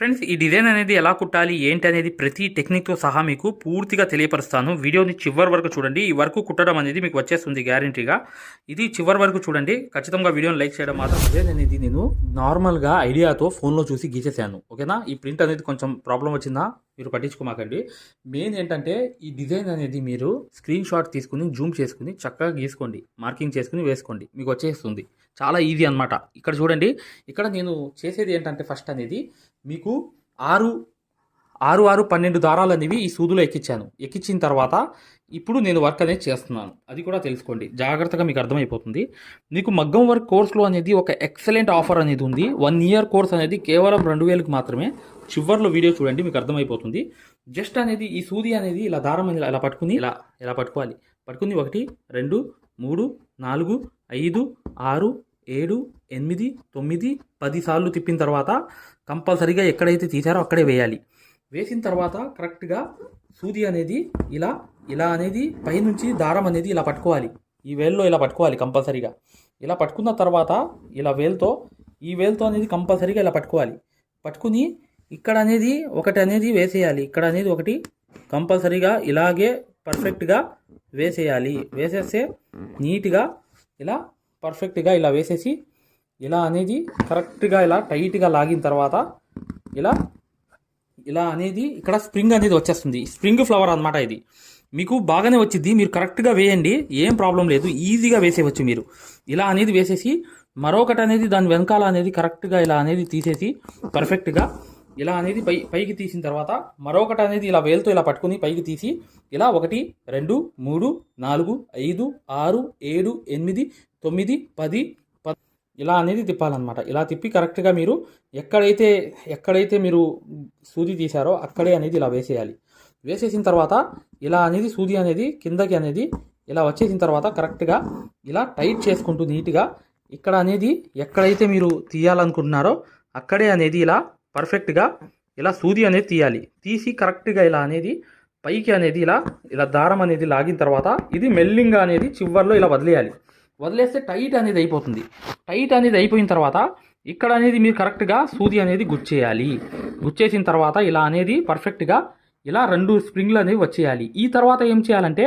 Friends ఈ design అనేది ఎలా కుట్టాలి ఏంటి అనేది ప్రతి టెక్నిక్తో సహా మీకు పూర్తిగా తెలియపరుస్తాను. వీడియోని చివరి వరకు చూడండి. ఈ వరకు కుట్టడం అనేది మీకు వచ్చేస్తుంది గ్యారంటీగా ఇది చివరి వరకు చూడండి. ఖచ్చితంగా వీడియోని లైక్ చేయడం మాత్రం డిజైన్ అనేది నేను నార్మల్గా ఐడియాతో ఫోన్లో చూసి గీసేసాను. ఓకేనా? ఈ ప్రింట్ అనేది కొంచెం ప్రాబ్లం వచ్చిందా? మీరు పట్టించుకోమాకండి. మెయిన్ ఏంటంటే ఈ డిజైన్ అనేది మీరు స్క్రీన్ షాట్ తీసుకుని జూమ్ చేసుకుని చక్కగా గీసుకోండి. మార్కింగ్ చేసుకుని వేసుకోండి. మీకు వచ్చేస్తుంది. చాలా ఈజీ అనమాట ఇక్కడ చూడండి. ఇక్కడ నేను చేసేది ఏంటంటే ఫస్ట్ అనేది మీకు ఆరు ఆరు ఆరు పన్నెండు దారాలు అనేవి ఈ సూదులో ఎక్కించాను ఎక్కించిన తర్వాత ఇప్పుడు నేను వర్క్ అనేది చేస్తున్నాను. అది కూడా తెలుసుకోండి. జాగ్రత్తగా మీకు అర్థమైపోతుంది. మీకు మగ్గం వర్క్ కోర్సులో అనేది ఒక ఎక్సలెంట్ ఆఫర్ అనేది ఉంది. వన్ ఇయర్ కోర్స్ అనేది కేవలం రెండు వేలకు మాత్రమే. చివర్లో వీడియో చూడండి మీకు అర్థమైపోతుంది. జస్ట్ అనేది ఈ సూది అనేది ఇలా దారం అనేది ఇలా పట్టుకుని ఇలా ఇలా పట్టుకోవాలి. పట్టుకుని ఒకటి రెండు మూడు నాలుగు ఐదు ఆరు ఏడు ఎనిమిది తొమ్మిది పది సార్లు తిప్పిన తర్వాత కంపల్సరీగా ఎక్కడైతే తీసారో అక్కడే వేయాలి. వేసిన తర్వాత కరెక్ట్గా సూది అనేది ఇలా ఇలా అనేది పైనుంచి దారం అనేది ఇలా పట్టుకోవాలి. ఈ వేల్లో ఇలా పట్టుకోవాలి కంపల్సరీగా. ఇలా పట్టుకున్న తర్వాత ఇలా వేల్తో ఈ వేల్తో అనేది కంపల్సరీగా ఇలా పట్టుకోవాలి. పట్టుకుని ఇక్కడ అనేది ఒకటి అనేది వేసేయాలి. ఇక్కడ అనేది ఒకటి కంపల్సరీగా ఇలాగే పర్ఫెక్ట్గా వేసేయాలి. వేసేస్తే నీట్గా ఇలా పర్ఫెక్ట్గా ఇలా వేసేసి ఇలా అనేది కరెక్ట్గా ఇలా టైట్గా లాగిన తర్వాత ఇలా ఇలా అనేది ఇక్కడ స్ప్రింగ్ అనేది వచ్చేస్తుంది. స్ప్రింగ్ ఫ్లవర్ అన్నమాట ఇది. మీకు బాగానే వచ్చింది మీరు కరెక్ట్గా వేయండి ఏం ప్రాబ్లం లేదు ఈజీగా వేసేయవచ్చు మీరు. ఇలా అనేది వేసేసి మరొకటి అనేది దాని వెనకాల అనేది కరెక్ట్గా ఇలా అనేది తీసేసి పర్ఫెక్ట్గా ఇలా అనేది పై పైకి తీసిన తర్వాత మరొకటి అనేది ఇలా వేలుతో ఇలా పట్టుకుని పైకి తీసి ఇలా ఒకటి రెండు మూడు నాలుగు ఐదు ఆరు ఏడు ఎనిమిది తొమ్మిది పది ఇలా అనేది తిప్పాలన్నమాట. ఇలా తిప్పి కరెక్ట్గా మీరు ఎక్కడైతే ఎక్కడైతే మీరు సూది తీశారో అక్కడే అనేది ఇలా వేసేయాలి. వేసేసిన తర్వాత ఇలా అనేది సూది అనేది కిందకి అనేది ఇలా వచ్చేసిన తర్వాత కరెక్ట్గా ఇలా టైట్ చేసుకుంటూ నీట్గా ఇక్కడ అనేది ఎక్కడైతే మీరు తీయాలనుకుంటున్నారో అక్కడే అనేది ఇలా పర్ఫెక్ట్గా ఇలా సూది అనేది తీయాలి. తీసి కరెక్ట్గా ఇలా అనేది పైకి అనేది ఇలా ఇలా దారం అనేది లాగిన తర్వాత ఇది మెల్లింగా అనేది చివర్లో ఇలా వదిలేయాలి. వదిలేస్తే టైట్ అనేది అయిపోతుంది. టైట్ అనేది అయిపోయిన తర్వాత ఇక్కడ అనేది మీరు కరెక్ట్గా సూది అనేది గుచ్చేయాలి. గుచ్చేసిన తర్వాత ఇలా అనేది పర్ఫెక్ట్గా ఇలా రెండు స్ప్రింగ్లు అనేవి వచ్చేయాలి. ఈ తర్వాత ఏం చేయాలంటే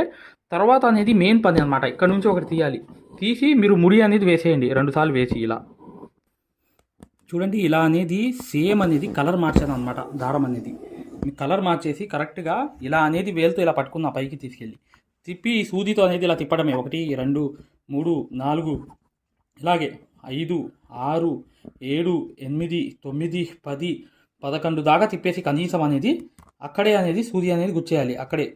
తర్వాత అనేది మెయిన్ పని అనమాట ఇక్కడ నుంచి ఒకటి తీయాలి. తీసి మీరు ముడి అనేది వేసేయండి. రెండుసార్లు వేసి ఇలా. చూడండి ఇలా అనేది సేమ్ అనేది కలర్ మార్చాను అనమాట దారం అనేది. మీ కలర్ మార్చేసి కరెక్ట్గా ఇలా అనేది వేలుతో ఇలా పట్టుకున్న పైకి తీసుకెళ్ళి. తిప్పి సూదితో అనేది ఇలా తిప్పడమే. ఒకటి రెండు మూడు నాలుగు ఇలాగే ఐదు ఆరు ఏడు ఎనిమిది తొమ్మిది పది పదకొండు దాకా తిప్పేసి కనీసం అనేది అక్కడే అనేది సూది అనేది గుచ్చేయాలి. అక్కడే.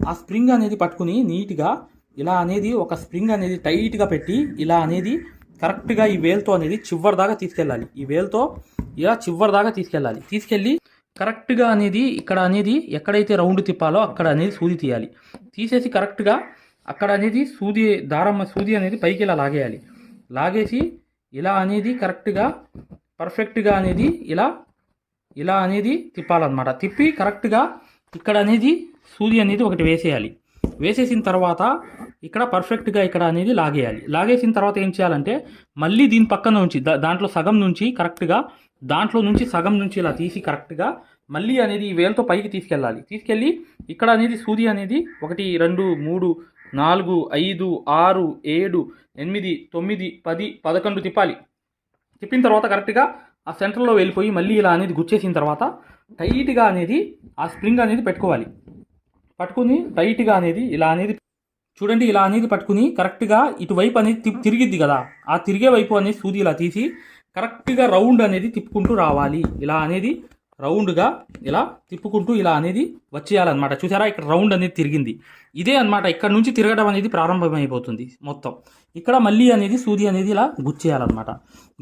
ఆ స్ప్రింగ్ అనేది పట్టుకుని నీట్గా ఇలా అనేది ఒక స్ప్రింగ్ అనేది టైట్గా పెట్టి ఇలా అనేది కరెక్ట్గా ఈ వేల్తో అనేది చివరి దాకా తీసుకెళ్ళాలి. ఈ వేల్తో ఇలా చివరి దాకా తీసుకెళ్ళాలి. తీసుకెళ్ళి కరెక్ట్గా అనేది ఇక్కడ అనేది ఎక్కడైతే రౌండ్ తిప్పాలో అక్కడ అనేది సూది తీయాలి. తీసేసి కరెక్ట్గా అక్కడ అనేది సూది దారం సూది అనేది పైకి ఇలా లాగేయాలి. లాగేసి ఇలా అనేది కరెక్ట్గా పర్ఫెక్ట్గా అనేది ఇలా ఇలా అనేది తిప్పాలన్నమాట. తిప్పి కరెక్ట్గా ఇక్కడ అనేది సూది అనేది ఒకటి వేసేయాలి. వేసేసిన తర్వాత ఇక్కడ పర్ఫెక్ట్గా ఇక్కడ అనేది లాగేయాలి. లాగేసిన తర్వాత ఏం చేయాలంటే మళ్ళీ దీని పక్కన నుంచి దా- దాంట్లో సగం నుంచి కరెక్ట్గా దాంట్లో నుంచి సగం నుంచి ఇలా తీసి కరెక్ట్గా మళ్ళీ అనేది ఈ వేలతో పైకి తీసుకెళ్ళాలి. తీసుకెళ్ళి ఇక్కడ అనేది సూది అనేది ఒకటి రెండు మూడు నాలుగు ఐదు ఆరు ఏడు ఎనిమిది తొమ్మిది పది పదకొండు తిప్పాలి. తిప్పిన తర్వాత కరెక్ట్గా ఆ సెంటర్లో వెళ్ళిపోయి మళ్ళీ ఇలా అనేది గుచ్చేసిన తర్వాత టైట్గా అనేది ఆ స్ప్రింగ్ అనేది పెట్టుకోవాలి. పట్టుకుని టైట్గా అనేది ఇలా అనేది చూడండి ఇలా అనేది పట్టుకుని కరెక్ట్గా ఇటువైపు అనేది తిరిగిద్ది కదా. ఆ తిరిగే వైపు అనేది సూది ఇలా తీసి కరెక్ట్గా రౌండ్ అనేది తిప్పుకుంటూ రావాలి. ఇలా అనేది రౌండ్గా ఇలా తిప్పుకుంటూ ఇలా అనేది వచ్చేయాలన్నమాట. చూసారా? ఇక్కడ రౌండ్ అనేది తిరిగింది. ఇదే అనమాట ఇక్కడ నుంచి తిరగడం అనేది ప్రారంభమైపోతుంది మొత్తం. ఇక్కడ మళ్ళీ అనేది సూది అనేది ఇలా గుచ్చేయాలన్నమాట.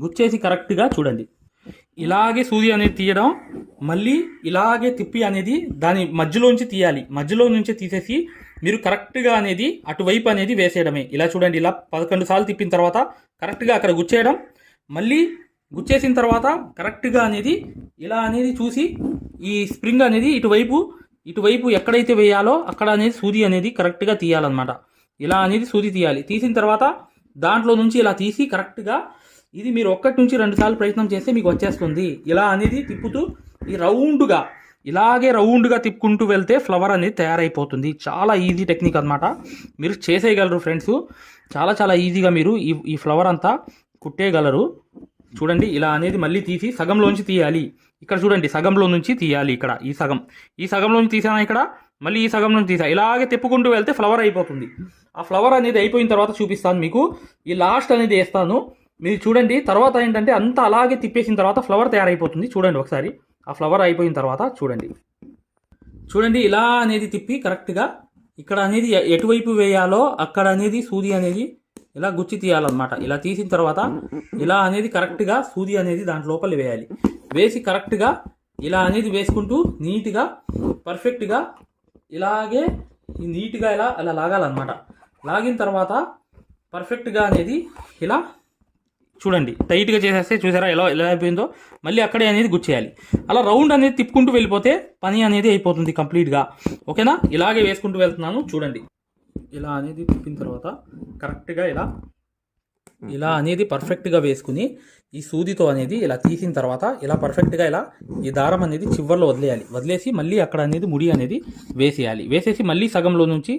గుచ్చేసి కరెక్ట్గా చూడండి. ఇలాగే సూది అనేది తీయడం మళ్ళీ ఇలాగే తిప్పి అనేది దాని మధ్యలోంచి తీయాలి. మధ్యలో నుంచి తీసేసి మీరు కరెక్ట్గా అనేది అటువైపు అనేది వేసేయడమే. ఇలా చూడండి ఇలా పదకొండు సార్లు తిప్పిన తర్వాత కరెక్ట్గా అక్కడ గుచ్చేయడం మళ్ళీ గుచ్చేసిన తర్వాత కరెక్ట్గా అనేది ఇలా అనేది చూసి ఈ స్ప్రింగ్ అనేది ఇటువైపు ఇటువైపు ఎక్కడైతే వేయాలో అక్కడ అనేది సూది అనేది కరెక్ట్గా తీయాలన్నమాట. ఇలా అనేది సూది తీయాలి. తీసిన తర్వాత దాంట్లో నుంచి ఇలా తీసి కరెక్ట్గా ఇది మీరు ఒక్కటి నుంచి రెండు సార్లు ప్రయత్నం చేస్తే మీకు వచ్చేస్తుంది. ఇలా అనేది తిప్పుతూ ఈ రౌండ్గా ఇలాగే రౌండ్గా తిప్పుకుంటూ వెళ్తే ఫ్లవర్ అనేది తయారైపోతుంది. చాలా ఈజీ టెక్నిక్ అనమాట మీరు చేసేయగలరు ఫ్రెండ్స్. చాలా చాలా ఈజీగా మీరు ఈ ఈ ఫ్లవర్ అంతా కుట్టేయగలరు. చూడండి ఇలా అనేది మళ్ళీ తీసి సగంలోంచి తీయాలి. ఇక్కడ చూడండి సగంలో నుంచి తీయాలి ఇక్కడ ఈ సగం. ఈ సగంలోంచి తీసాను ఇక్కడ? మళ్ళీ ఈ సగం నుంచి తీసా. ఇలాగే తిప్పుకుంటూ వెళ్తే ఫ్లవర్ అయిపోతుంది. ఆ ఫ్లవర్ అనేది అయిపోయిన తర్వాత చూపిస్తాను మీకు. ఈ లాస్ట్ అనేది వేస్తాను. మీరు చూడండి తర్వాత ఏంటంటే అంతా అలాగే తిప్పేసిన తర్వాత ఫ్లవర్ తయారైపోతుంది. చూడండి ఒకసారి. ఆ ఫ్లవర్ అయిపోయిన తర్వాత చూడండి. చూడండి ఇలా అనేది తిప్పి కరెక్ట్గా ఇక్కడ అనేది ఎటువైపు వేయాలో అక్కడ అనేది సూది అనేది ఇలా గుచ్చి తీయాలన్నమాట. ఇలా తీసిన తర్వాత ఇలా అనేది కరెక్ట్గా సూది అనేది దాంట్ లోపలి వేయాలి. వేసి కరెక్ట్గా ఇలా అనేది వేసుకుంటూ నీట్గా పర్ఫెక్ట్గా ఇలాగే నీట్గా ఇలా అలా లాగాలన్నమాట. లాగిన తర్వాత పర్ఫెక్ట్గా అనేది ఇలా చూడండి టైట్గా చేసేస్తే చూసారా ఎలా ఎలా అయిపోయిందో? మళ్ళీ అక్కడే అనేది గుచ్చేయాలి. అలా రౌండ్ అనేది తిప్పుకుంటూ వెళ్ళిపోతే పని అనేది అయిపోతుంది కంప్లీట్గా. ఓకేనా? ఇలాగే వేసుకుంటూ వెళ్తున్నాను చూడండి. ఇలా అనేది తిప్పిన తర్వాత కరెక్ట్గా ఇలా ఇలా అనేది పర్ఫెక్ట్గా వేసుకుని ఈ సూదితో అనేది ఇలా తీసిన తర్వాత ఇలా పర్ఫెక్ట్గా ఇలా ఈ దారం అనేది చివర్లో వదిలేయాలి. వదిలేసి మళ్ళీ అక్కడ అనేది ముడి అనేది వేసేయాలి. వేసేసి మళ్ళీ సగంలో నుంచి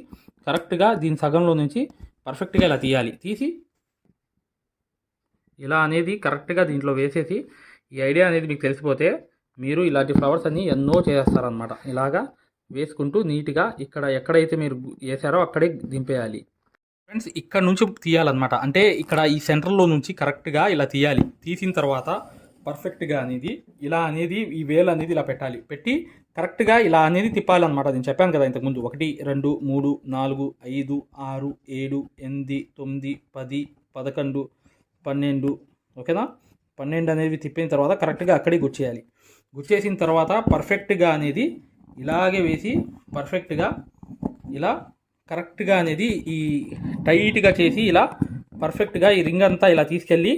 కరెక్ట్గా దీని సగంలో నుంచి పర్ఫెక్ట్గా ఇలా తీయాలి. తీసి ఇలా అనేది కరెక్ట్గా దీంట్లో వేసేసి ఈ ఐడియా అనేది మీకు తెలిసిపోతే మీరు ఇలాంటి ఫ్లవర్స్ అన్నీ ఎన్నో చేస్తారనమాట ఇలాగా వేసుకుంటూ నీట్గా ఇక్కడ ఎక్కడైతే మీరు వేసారో అక్కడే దింపేయాలి. ఫ్రెండ్స్ ఇక్కడ నుంచి తీయాలన్నమాట. అంటే ఇక్కడ ఈ సెంటర్లో నుంచి కరెక్ట్గా ఇలా తీయాలి. తీసిన తర్వాత పర్ఫెక్ట్గా అనేది ఇలా అనేది ఈ వేలు అనేది ఇలా పెట్టాలి. పెట్టి కరెక్ట్గా ఇలా అనేది తిప్పాలన్నమాట. నేను చెప్పాను కదా ఇంతకుముందు ఒకటి రెండు మూడు నాలుగు ఐదు ఆరు ఏడు ఎనిమిది తొమ్మిది పది పదకొండు పన్నెండు. ఓకేనా? పన్నెండు అనేది తిప్పిన తర్వాత కరెక్ట్గా అక్కడే గుచ్చేయాలి. గుచ్చేసిన తర్వాత పర్ఫెక్ట్గా అనేది ఇలాగే వేసి పర్ఫెక్ట్గా ఇలా కరెక్ట్గా అనేది ఈ టైట్గా చేసి ఇలా పర్ఫెక్ట్గా ఈ రింగ్ అంతా ఇలా తీసుకెళ్ళి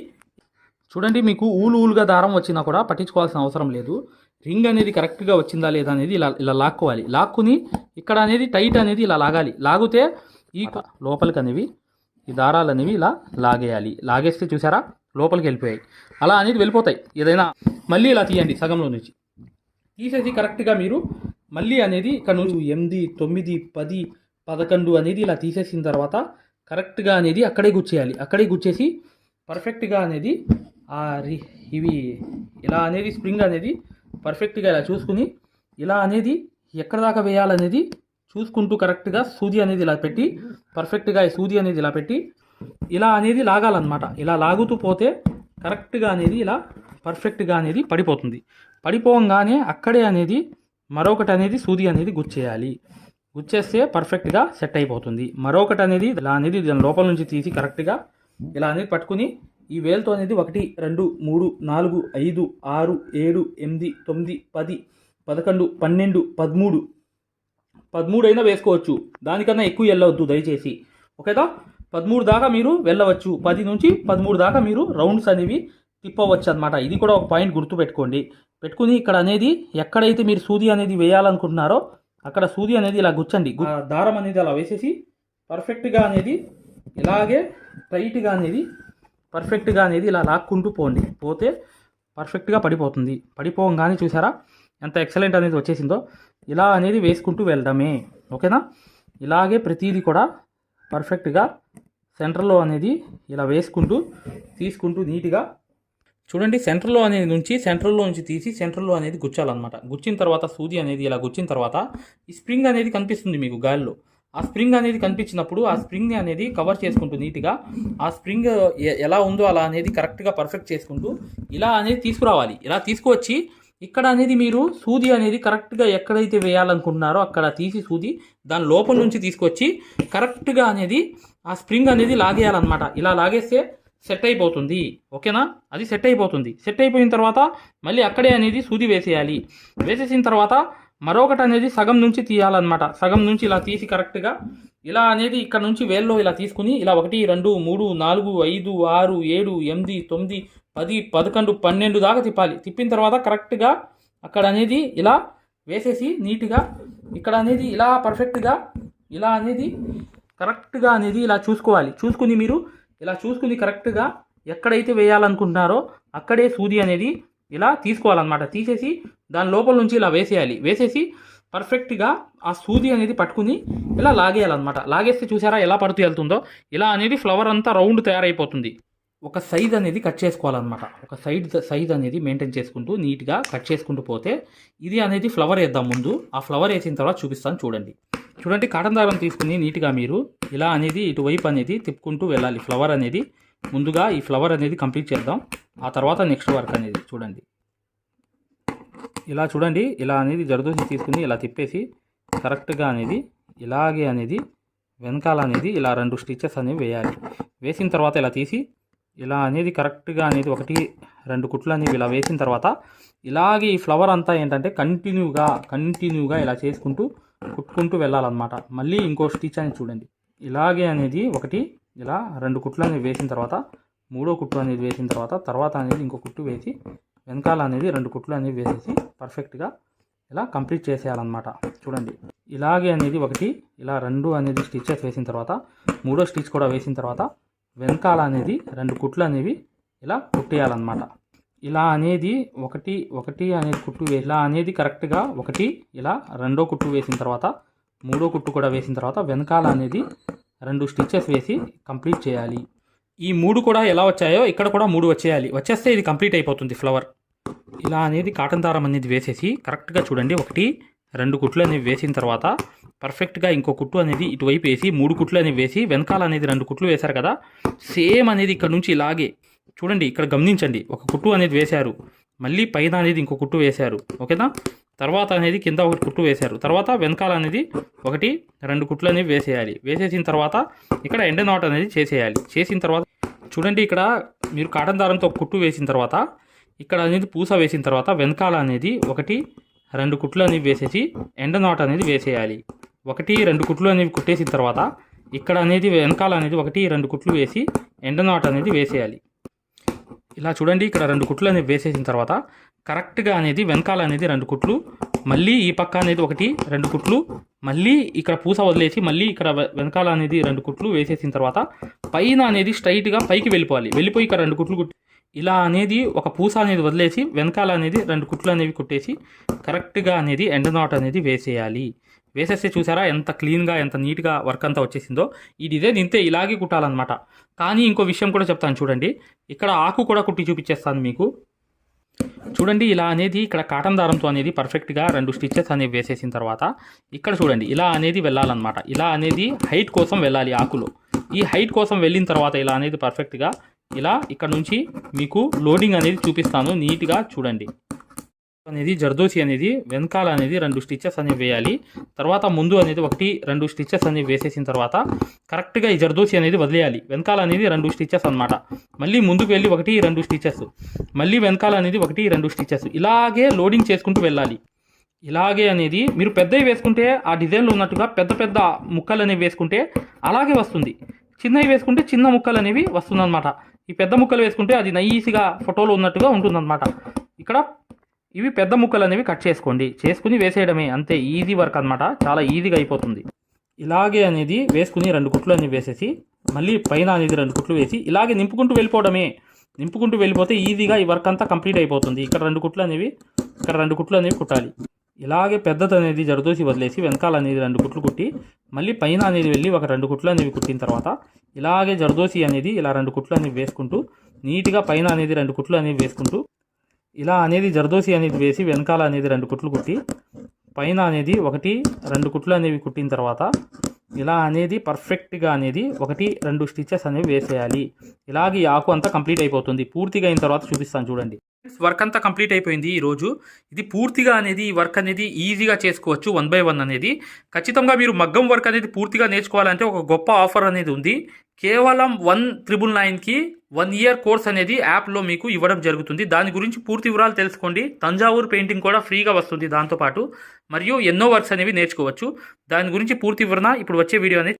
చూడండి మీకు ఊలు ఊలుగా దారం వచ్చినా కూడా పట్టించుకోవాల్సిన అవసరం లేదు. రింగ్ అనేది కరెక్ట్గా వచ్చిందా లేదా అనేది ఇలా ఇలా లాక్కోవాలి. లాక్కుని ఇక్కడ అనేది టైట్ అనేది ఇలా లాగాలి. లాగితే ఈ లోపలికి అనేవి ఈ దారాలు అనేవి ఇలా లాగేయాలి. లాగేస్తే చూసారా? లోపలికి వెళ్ళిపోయాయి. అలా అనేది వెళ్ళిపోతాయి. ఏదైనా మళ్ళీ ఇలా తీయండి సగంలో నుంచి. తీసేసి కరెక్ట్గా మీరు మళ్ళీ అనేది ఇక్కడ నుంచి ఎనిమిది తొమ్మిది పది పదకొండు అనేది ఇలా తీసేసిన తర్వాత కరెక్ట్గా అనేది అక్కడే గుచ్చేయాలి. అక్కడే గుచ్చేసి పర్ఫెక్ట్గా అనేది ఆ రి ఇవి ఇలా అనేది స్ప్రింగ్ అనేది పర్ఫెక్ట్గా ఇలా చూసుకుని ఇలా అనేది ఎక్కడ దాకా వేయాలనేది చూసుకుంటూ కరెక్ట్గా సూది అనేది ఇలా పెట్టి పర్ఫెక్ట్గా ఈ సూది అనేది ఇలా పెట్టి ఇలా అనేది లాగాలన్నమాట. ఇలా లాగుతూ పోతే కరెక్ట్గా అనేది ఇలా పర్ఫెక్ట్గా అనేది పడిపోతుంది. పడిపోగానే అక్కడే అనేది మరొకటి అనేది సూది అనేది గుచ్చేయాలి. గుచ్చేస్తే పర్ఫెక్ట్గా సెట్ అయిపోతుంది. మరొకటి అనేది ఇలా అనేది దాని లోపల నుంచి తీసి కరెక్ట్గా ఇలా అనేది పట్టుకుని ఈ వేల్తో అనేది ఒకటి రెండు మూడు నాలుగు ఐదు ఆరు ఏడు ఎనిమిది తొమ్మిది పది పదకొండు పన్నెండు పదమూడు పదమూడు అయినా వేసుకోవచ్చు. దానికన్నా ఎక్కువ వెళ్ళవద్దు దయచేసి. ఓకేదా పదమూడు దాకా మీరు వెళ్ళవచ్చు. పది నుంచి పదమూడు దాకా మీరు రౌండ్స్ అనేవి తిప్పవచ్చు అనమాట ఇది కూడా ఒక పాయింట్ గుర్తు పెట్టుకోండి. పెట్టుకుని ఇక్కడ అనేది ఎక్కడైతే మీరు సూది అనేది వేయాలనుకుంటున్నారో అక్కడ సూది అనేది ఇలా గుచ్చండి. దారం అనేది అలా వేసేసి పర్ఫెక్ట్గా అనేది ఇలాగే టైట్గా అనేది పర్ఫెక్ట్గా అనేది ఇలా లాక్కుంటూ పోండి. పోతే పర్ఫెక్ట్గా పడిపోతుంది. పడిపోగానే చూసారా? ఎంత ఎక్సలెంట్ అనేది వచ్చేసిందో. ఇలా అనేది వేసుకుంటూ వెళ్ళడమే ఓకేనా? ఇలాగే ప్రతిదీ కూడా పర్ఫెక్ట్గా సెంటర్లో అనేది ఇలా వేసుకుంటూ తీసుకుంటూ నీట్గా చూడండి సెంటర్లో అనేది నుంచి సెంటర్లో నుంచి తీసి సెంటర్లో అనేది గుచ్చాలన్నమాట. గుచ్చిన తర్వాత సూది అనేది ఇలా గుచ్చిన తర్వాత ఈ స్ప్రింగ్ అనేది కనిపిస్తుంది మీకు గాలిలో. ఆ స్ప్రింగ్ అనేది కనిపించినప్పుడు ఆ స్ప్రింగ్ అనేది కవర్ చేసుకుంటూ నీట్గా ఆ స్ప్రింగ్ ఎలా ఉందో అలా అనేది కరెక్ట్గా పర్ఫెక్ట్ చేసుకుంటూ ఇలా అనేది తీసుకురావాలి. ఇలా తీసుకువచ్చి ఇక్కడ అనేది మీరు సూది అనేది కరెక్ట్గా ఎక్కడైతే వేయాలనుకుంటున్నారో అక్కడ తీసి సూది దాని లోపల నుంచి తీసుకొచ్చి కరెక్ట్గా అనేది ఆ స్ప్రింగ్ అనేది లాగేయాలన్నమాట. ఇలా లాగేస్తే సెట్ అయిపోతుంది. ఓకేనా? అది సెట్ అయిపోతుంది. సెట్ అయిపోయిన తర్వాత మళ్ళీ అక్కడే అనేది సూది వేసేయాలి. వేసేసిన తర్వాత మరొకటి అనేది సగం నుంచి తీయాలన్నమాట. సగం నుంచి ఇలా తీసి కరెక్ట్గా ఇలా అనేది ఇక్కడ నుంచి వేల్లో ఇలా తీసుకుని ఇలా ఒకటి రెండు మూడు నాలుగు ఐదు ఆరు ఏడు ఎనిమిది తొమ్మిది పది పదకొండు పన్నెండు దాకా తిప్పాలి. తిప్పిన తర్వాత కరెక్ట్గా అక్కడ అనేది ఇలా వేసేసి నీట్గా ఇక్కడ అనేది ఇలా పర్ఫెక్ట్గా ఇలా అనేది కరెక్ట్గా అనేది ఇలా చూసుకోవాలి. చూసుకుని మీరు ఇలా చూసుకుని కరెక్ట్గా ఎక్కడైతే వేయాలనుకుంటున్నారో అక్కడే సూది అనేది ఇలా తీసుకోవాలన్నమాట. తీసేసి దాని లోపల నుంచి ఇలా వేసేయాలి. వేసేసి పర్ఫెక్ట్గా ఆ సూది అనేది పట్టుకుని ఇలా లాగేయాలన్నమాట. లాగేస్తే చూసారా ఎలా పడుతూ వెళ్తుందో? ఇలా అనేది ఫ్లవర్ అంతా రౌండ్ తయారైపోతుంది. ఒక సైజ్ అనేది కట్ చేసుకోవాలన్నమాట. ఒక సైడ్ సైజ్ అనేది మెయింటైన్ చేసుకుంటూ నీట్గా కట్ చేసుకుంటూ పోతే ఇది అనేది ఫ్లవర్ వేద్దాం ముందు. ఆ ఫ్లవర్ వేసిన తర్వాత చూపిస్తాను చూడండి. చూడండి కాటన్ దారం తీసుకుని నీట్గా మీరు ఇలా అనేది ఇటువైపు అనేది తిప్పుకుంటూ వెళ్ళాలి. ఫ్లవర్ అనేది ముందుగా ఈ ఫ్లవర్ అనేది కంప్లీట్ చేద్దాం. ఆ తర్వాత నెక్స్ట్ వర్క్ అనేది చూడండి. ఇలా చూడండి ఇలా అనేది జరదోసి తీసుకుని ఇలా తిప్పేసి కరెక్ట్గా అనేది ఇలాగే అనేది వెనకాల అనేది ఇలా రెండు స్టిచెస్ అనేవి వేయాలి. వేసిన తర్వాత ఇలా తీసి ఇలా అనేది కరెక్ట్గా అనేది ఒకటి రెండు కుట్లు అనేవి ఇలా వేసిన తర్వాత ఇలాగే ఈ ఫ్లవర్ అంతా ఏంటంటే కంటిన్యూగా కంటిన్యూగా ఇలా చేసుకుంటూ కుట్టుకుంటూ వెళ్ళాలన్నమాట. మళ్ళీ ఇంకో స్టిచ్ అనేది చూడండి. ఇలాగే అనేది ఒకటి ఇలా రెండు కుట్లు అనేవి వేసిన తర్వాత మూడో కుట్టు అనేది వేసిన తర్వాత తర్వాత అనేది ఇంకో కుట్టు వేసి వెనకాల అనేది రెండు కుట్లు అనేవి వేసేసి పర్ఫెక్ట్గా ఇలా కంప్లీట్ చేసేయాలన్నమాట. చూడండి. ఇలాగే అనేది ఒకటి ఇలా రెండు అనేది స్టిచ్చెస్ వేసిన తర్వాత మూడో స్టిచ్ కూడా వేసిన తర్వాత వెనకాల అనేది రెండు కుట్లు అనేవి ఇలా కుట్టేయాలన్నమాట. ఇలా అనేది ఒకటి ఒకటి అనేది కుట్టు వే ఇలా అనేది కరెక్ట్గా ఒకటి ఇలా రెండో కుట్టు వేసిన తర్వాత మూడో కుట్టు కూడా వేసిన తర్వాత వెనకాల అనేది రెండు స్టిచ్చెస్ వేసి కంప్లీట్ చేయాలి. ఈ మూడు కూడా ఎలా వచ్చాయో ఇక్కడ కూడా మూడు వచ్చేయాలి. వచ్చేస్తే ఇది కంప్లీట్ అయిపోతుంది ఫ్లవర్. ఇలా అనేది కాటన్ దారం అనేది వేసేసి కరెక్ట్గా చూడండి. ఒకటి రెండు కుట్లు అనేవి వేసిన తర్వాత పర్ఫెక్ట్గా ఇంకో కుట్టు అనేది ఇటువైపు వేసి మూడు కుట్లు అనేవి వేసి వెనకాల అనేది రెండు కుట్లు వేశారు కదా. సేమ్ అనేది ఇక్కడ నుంచి ఇలాగే. చూడండి ఇక్కడ గమనించండి. ఒక కుట్టు అనేది వేశారు. మళ్ళీ పైన అనేది ఇంకో కుట్టు వేశారు. ఓకేనా? తర్వాత అనేది కింద ఒకటి కుట్టు వేశారు. తర్వాత వెనకాల అనేది ఒకటి రెండు కుట్లు అనేవి వేసేయాలి. వేసేసిన తర్వాత ఇక్కడ ఎండ నాట్ అనేది చేసేయాలి. చేసిన తర్వాత చూడండి ఇక్కడ మీరు కాటన్ దారంతో కుట్టు వేసిన తర్వాత ఇక్కడ అనేది పూస వేసిన తర్వాత వెనకాల అనేది ఒకటి రెండు కుట్లు అనేవి వేసేసి ఎండ నాట్ అనేది వేసేయాలి. ఒకటి రెండు కుట్లు అనేవి కుట్టేసిన తర్వాత ఇక్కడ అనేది వెనకాల అనేది ఒకటి రెండు కుట్లు వేసి ఎండ నాట్ అనేది వేసేయాలి. ఇలా చూడండి ఇక్కడ రెండు కుట్లు అనేవి వేసేసిన తర్వాత కరెక్ట్గా అనేది వెనకాల అనేది రెండు కుట్లు మళ్ళీ ఈ పక్క అనేది ఒకటి రెండు కుట్లు మళ్ళీ ఇక్కడ పూస వదిలేసి మళ్ళీ ఇక్కడ వెనకాల అనేది రెండు కుట్లు వేసేసిన తర్వాత పైన అనేది స్ట్రైట్గా పైకి వెళ్ళిపోవాలి. వెళ్ళిపోయి ఇక్కడ రెండు కుట్లు కుట్టి ఇలా అనేది ఒక పూస అనేది వదిలేసి వెనకాల అనేది రెండు కుట్లు అనేవి కుట్టేసి కరెక్ట్గా అనేది ఎండ నాట్ అనేది వేసేయాలి. వేసేస్తే చూసారా ఎంత క్లీన్గా ఎంత నీట్గా వర్క్ అంతా వచ్చేసిందో. ఈ డిజైన్ ఇంతే ఇలాగే కుట్టాలన్నమాట. కానీ ఇంకో విషయం కూడా చెప్తాను చూడండి. ఇక్కడ ఆకు కూడా కుట్టి చూపించేస్తాను మీకు. చూడండి ఇలా అనేది ఇక్కడ కాటన్ దారంతో అనేది పర్ఫెక్ట్గా రెండు స్టిచ్చెస్ అనేవి వేసేసిన తర్వాత ఇక్కడ చూడండి ఇలా అనేది వెళ్ళాలన్నమాట. ఇలా అనేది హైట్ కోసం వెళ్ళాలి ఆకులు. ఈ హైట్ కోసం వెళ్ళిన తర్వాత ఇలా అనేది పర్ఫెక్ట్గా ఇలా ఇక్కడ నుంచి మీకు లోడింగ్ అనేది చూపిస్తాను. నీట్గా చూడండి. అనేది జర్దోసి అనేది వెనకాల అనేది రెండు స్టిచెస్ అనేవి వేయాలి. తర్వాత ముందు అనేది ఒకటి రెండు స్టిచెస్ అనేవి వేసేసిన తర్వాత కరెక్ట్గా ఈ జర్దోసి అనేది వదిలేయాలి. వెనకాల అనేది రెండు స్టిచెస్ అనమాట మళ్ళీ ముందుకు వెళ్ళి ఒకటి రెండు స్టిచెస్ మళ్ళీ వెనకాల అనేది ఒకటి రెండు స్టిచెస్ ఇలాగే లోడింగ్ చేసుకుంటూ వెళ్ళాలి. ఇలాగే అనేది మీరు పెద్దవి వేసుకుంటే ఆ డిజైన్లో ఉన్నట్టుగా పెద్ద పెద్ద ముక్కలు అనేవి వేసుకుంటే అలాగే వస్తుంది. చిన్నవి వేసుకుంటే చిన్న ముక్కలు అనేవి వస్తుందన్నమాట. ఈ పెద్ద ముక్కలు వేసుకుంటే అది నైస్గా ఫోటోలో ఉన్నట్టుగా ఉంటుందన్నమాట. ఇక్కడ ఇవి పెద్ద ముక్కలు అనేవి కట్ చేసుకోండి. చేసుకుని వేసేయడమే అంతే ఈజీ వర్క్ అన్నమాట. చాలా ఈజీగా అయిపోతుంది. ఇలాగే అనేది వేసుకుని రెండు కుట్లు అనేవి వేసేసి మళ్ళీ పైన అనేది రెండు కుట్లు వేసి ఇలాగే నింపుకుంటూ వెళ్ళిపోవడమే. నింపుకుంటూ వెళ్ళిపోతే ఈజీగా ఈ వర్క్ అంతా కంప్లీట్ అయిపోతుంది. ఇక్కడ రెండు కుట్లు అనేవి ఇక్కడ రెండు కుట్లు అనేవి కుట్టాలి. ఇలాగే పెద్దది అనేది జరదోసి వదిలేసి వెనకాల అనేది రెండు కుట్లు కుట్టి మళ్ళీ పైన అనేది వెళ్ళి ఒక రెండు కుట్లు అనేవి కుట్టిన తర్వాత ఇలాగే జరదోసి అనేది ఇలా రెండు కుట్లు అనేవి వేసుకుంటూ నీట్గా పైన అనేది రెండు కుట్లు అనేవి వేసుకుంటూ ఇలా అనేది జర్దోసి అనేది వేసి వెనకాల అనేది రెండు కుట్లు కుట్టి పైన అనేది ఒకటి రెండు కుట్లు అనేవి కుట్టిన తర్వాత ఇలా అనేది పర్ఫెక్ట్గా అనేది ఒకటి రెండు స్టిచెస్ అనేవి వేసేయాలి. ఇలాగే ఆకు అంతా కంప్లీట్ అయిపోతుంది. పూర్తిగా అయిన తర్వాత చూపిస్తాను చూడండి. వర్క్ అంతా కంప్లీట్ అయిపోయింది ఈరోజు ఇది పూర్తిగా అనేది ఈ వర్క్ అనేది ఈజీగా చేసుకోవచ్చు వన్ బై వన్ అనేది. ఖచ్చితంగా మీరు మగ్గం వర్క్ అనేది పూర్తిగా నేర్చుకోవాలంటే ఒక గొప్ప ఆఫర్ అనేది ఉంది. కేవలం వన్ త్రిబుల్ నైన్కి వన్ ఇయర్ కోర్స్ అనేది యాప్లో మీకు ఇవ్వడం జరుగుతుంది. దాని గురించి పూర్తి వివరాలు తెలుసుకోండి. తంజావూరు పెయింటింగ్ కూడా ఫ్రీగా వస్తుంది దాంతోపాటు మరియు ఎన్నో వర్క్స్ అనేవి నేర్చుకోవచ్చు. దాని గురించి పూర్తి వివరణ ఇప్పుడు వచ్చే వీడియో అనేది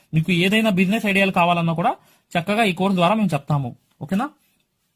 మీకు ఏదైనా బిజినెస్ ఐడియాలు కావాలన్నా కూడా చక్కగా ఈ కోర్స్ ద్వారా మేము చెప్తాము. ఓకేనా?